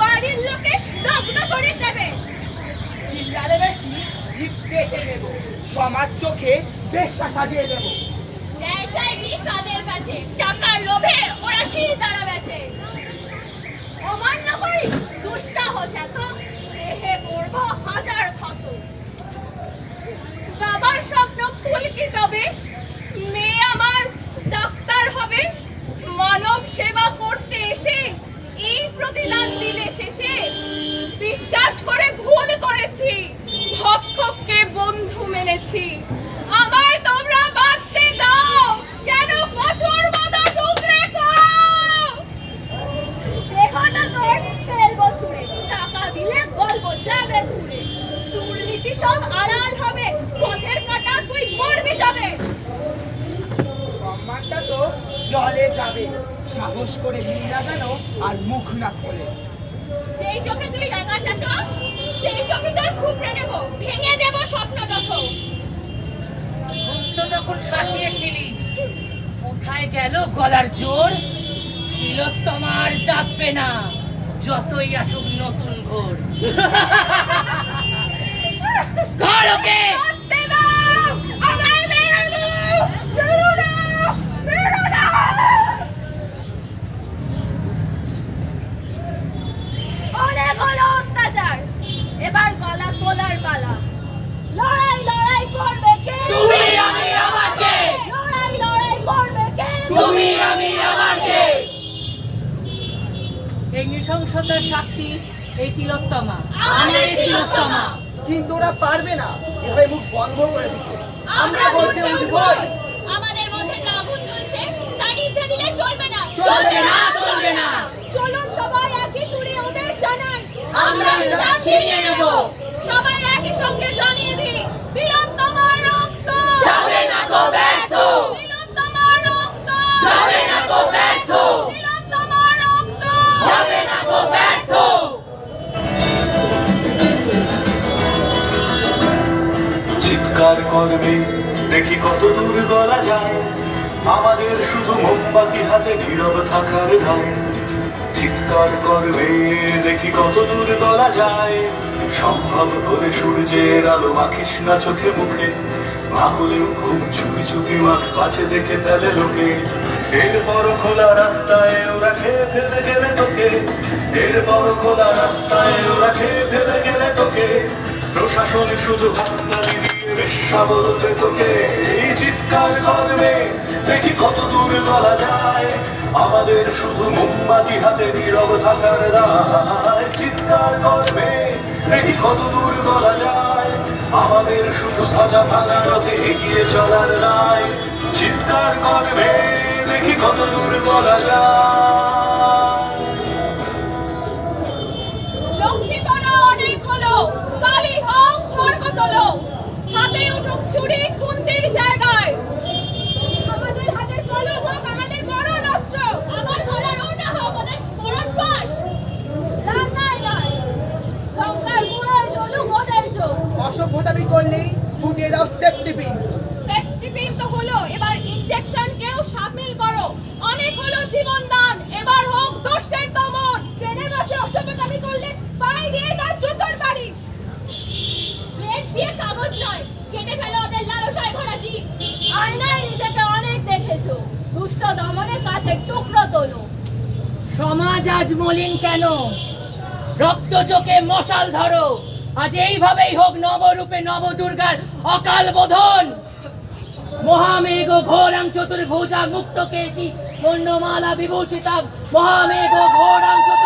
বাড়ির লোকে দগ্ধ শরীর নেবে সমাজ চোখে বেশ্যা সাজিয়ে দেব কাদের কাছে শির বেচে অমান্য করি, দুঃসাহস এত, দেহে পড়ব হাজার ক্ষত। বাবার স্বপ্ন ফুল কি তবে? মেয়ে আমার ডাক্তার হবে। মানব সেবা করতে এসে, এই প্রতিদান দিলে শেষে বিশ্বাস করে ভুল করেছি। ভক্ষককে বন্ধু মেনেছি। যাবে ঘুরে দুর্নীতি সব আড়াল হবে পথের কাটা তুই মরবি যাবে সম্মানটা তো জলে যাবে সাহস করে হিন্দা যেন আর মুখ না খোলে। যেই চোখে তুই রাঙা সাটো সেই চোখে তোর খুবড়ে নেব ভেঙে দেব স্বপ্ন যত মুক্ত যখন শাসিয়েছিলিস কোথায় গেল গলার জোর? তিলোত্তমার চাপবে না। যতই আসুক নতুন ঘোর। ঘর ওকে বাঁচতে দাও আমায় মেরে দাও মেরো না মেরো না অনেক হলো অত্যাচার এবার গলা তোলার পালা লড়াই লড়াই করবে কে তুমি, আমি, আমার কে? লড়াই লড়াই করবে কে তুমি আমি আমার কে এই নৃশংসতার সাক্ষী এই তিলোত্তমা। আমাদের তিলোত্তমা। কিন্তু ওরা পারবে না। এভাবে মুখ বন্ধ করে দিতে। আমরা বলতে উঠবই আমাদের মধ্যে যে আগুন জ্বলছে তা নিভে দিলে চলবে না। চলছে না চলবে না। চলুন সবাই একই সুরে ওদের জানাই। আমরা ছিনিয়ে নেব। সবাই একই সঙ্গে জানিয়ে দিই বীরত্তমার চিৎকার করবে। দেখি কত দূর গলা যায়। আমাদের শুধু মোমবাতি হাতে নীরব থাকার দায় চিৎকার করবে, দেখি কত দূর গলা যায়। সম্ভব করে সূর্যের আলো মাখিস না চোখে মুখে। না হলেও ঘুম চুপি চুপি মাখ পাছে দেখে ফেলে লোকে। এর এরপর খোলা রাস্তায় ওরা খেয়ে ফেলে গেলে তোকে। এর এরপর খোলা রাস্তায় ওরা খেয়ে ফেলে গেলে তোকে। প্রশাসন শুধু হাততালি দিয়ে তোকে এই চিৎকার করবে দেখি কত দূর বলা যায়। আমাদের শুধু মোমবাতি হাতে নীরব থাকার রায়। চিৎকার করবে দেখি কত দূর বলা যায়। আমাদের শুধু ধ্বজা ভাঙা রথে এগিয়ে চলার রায়। চিৎকার করবে দেখি কত দূর বলা যায়। অনেক হলো, কালী হোক খড়গ তোলো। হাতে উঠুক ছুরি খুন্তির জায়গায়। আমাদের হাতের কলম হোক আমাদের বড় অস্ত্র। আমার গলার ওটা হোক ওদের মরণ ফাঁস। জানলাই নয় গঙ্গার বুড়োয় জ্বলুক ওদের চোখ। অসভ্যতামি করলেই ফুটিয়ে দাও সেফটি পিন সেফটি পিন তো হলো এবার ইনজেকশন কেউ সামিল করো। অনেক হলো জীবন দান এবার হোক দোষের দমন ট্রেনের মাঝে অসভ্যতামি করলে পায়ে দিয়ে তার জুতোর বাড়ি প্লেট দিয়ে কাগজ নয় কেটে ফেলো ওদের লালসায় ভরা জীব আয়নায় নিজেকে অনেক দেখেছ দুষ্ট দমনে টুকরো তোলো। সমাজ আজ মলিন কেন? রক্ত চোখে মশাল ধরো। আজ এইভাবেই হোক নবরূপে নবদুর্গার অকাল বোধন। মহামেঘ ঘোরাং চতুর্ভুজা মুক্ত কেশি পণ্যমালা বিভূষিতা, মহামেঘ ঘোরাং চতুর্ভুজা